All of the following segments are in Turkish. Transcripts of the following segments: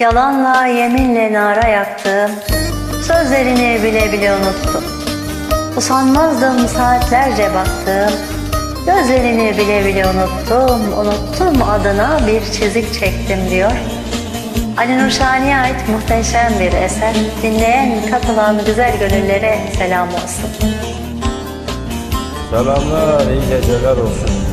Yalanla yeminle nara yaktım. Sözlerini bile bile unuttum. Usanmazdım saatlerce baktım. Gözlerini bile bile unuttum. Unuttum adına bir çizik çektim diyor. Ali Nurşani'ye ait muhteşem bir eser. Dinleyen katılan güzel gönüllere selam olsun. Selamlar, iyi geceler olsun.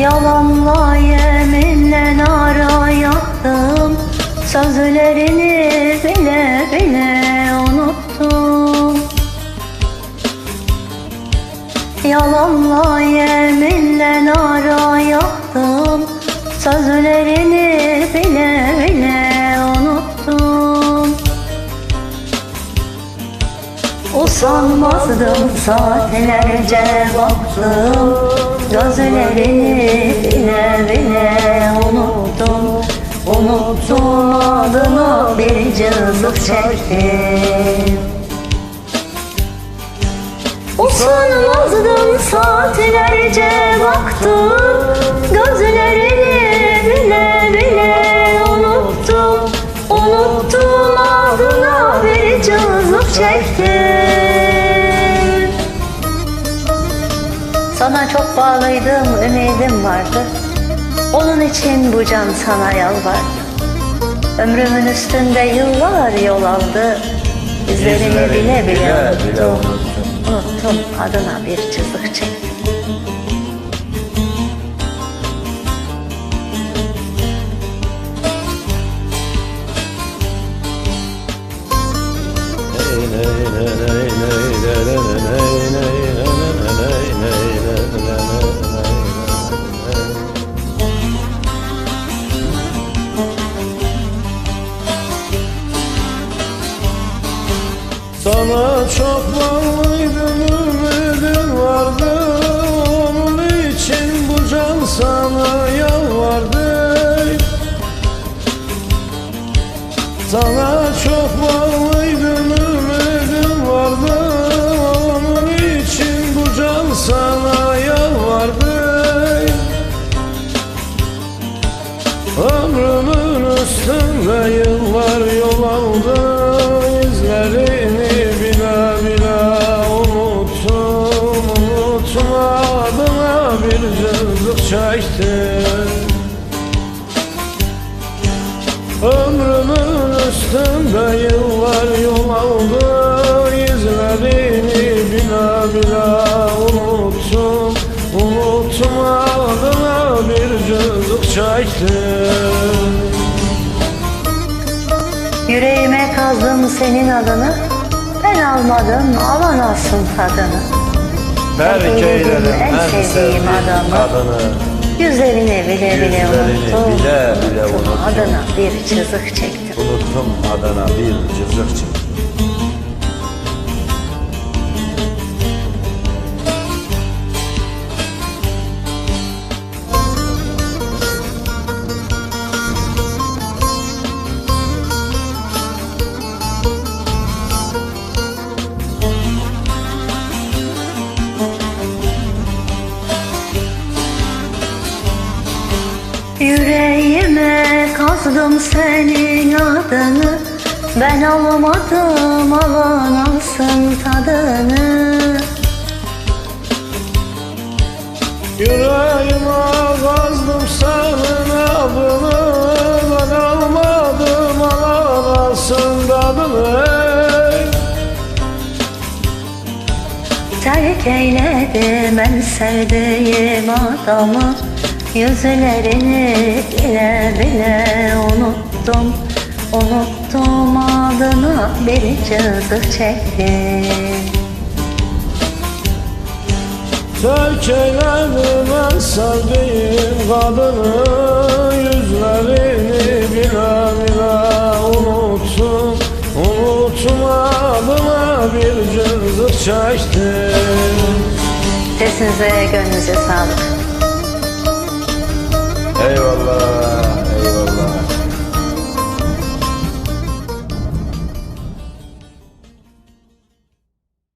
Yalanla yeminle nara yaktım Sözlerini bile bile unuttum. Yalanla yeminle nara yaktım Sözlerini Usanmazdım saatlerce baktım Gözlerini bile bile unuttum. Unuttum adına bir cızık çektim. Usanmazdım saatlerce baktım. Gözlerini bile bile unuttum. Unuttum adına bir cızık çektim Sana çok bağlıydım, ümidim vardı. Onun için bu can sana yalvardı. Ömrümün üstünde yıllar yol aldı. İzlerini bile bile unuttum. unuttum. Adına bir çizik çektim. Sana çok bağlıydım, ümidim vardı Onun için bu can sana yalvardı. Sana çok bağlıydım, Ömrümün üstünde yıllar yol aldı İzlerini bile bile unuttum. Unutmadığına bir cızık çektim. Yüreğime kazdım senin adını Ben almadım alan alsın tadını. Terk eyledim en sevdiğim adamı. Yüzlerini bile bile unuttum. bile Adına bir çizik çektim. Unuttum adına bir cızık çektim. Yüreğime kazdım senin adını Ben almadım alan alsın tadını. Yüreğime kazdım senin adını Ben almadım alasın tadını. Terk eyledim en sevdiğim adamı Yüzlerini bile bile unuttum. Unuttum adına bir cızık çektim. Terk eyledim sevdiğim kadını Yüzlerini bile bile unuttum. Unutmadığıma bir cızık çektim. Sesinize gönlünüze sağlık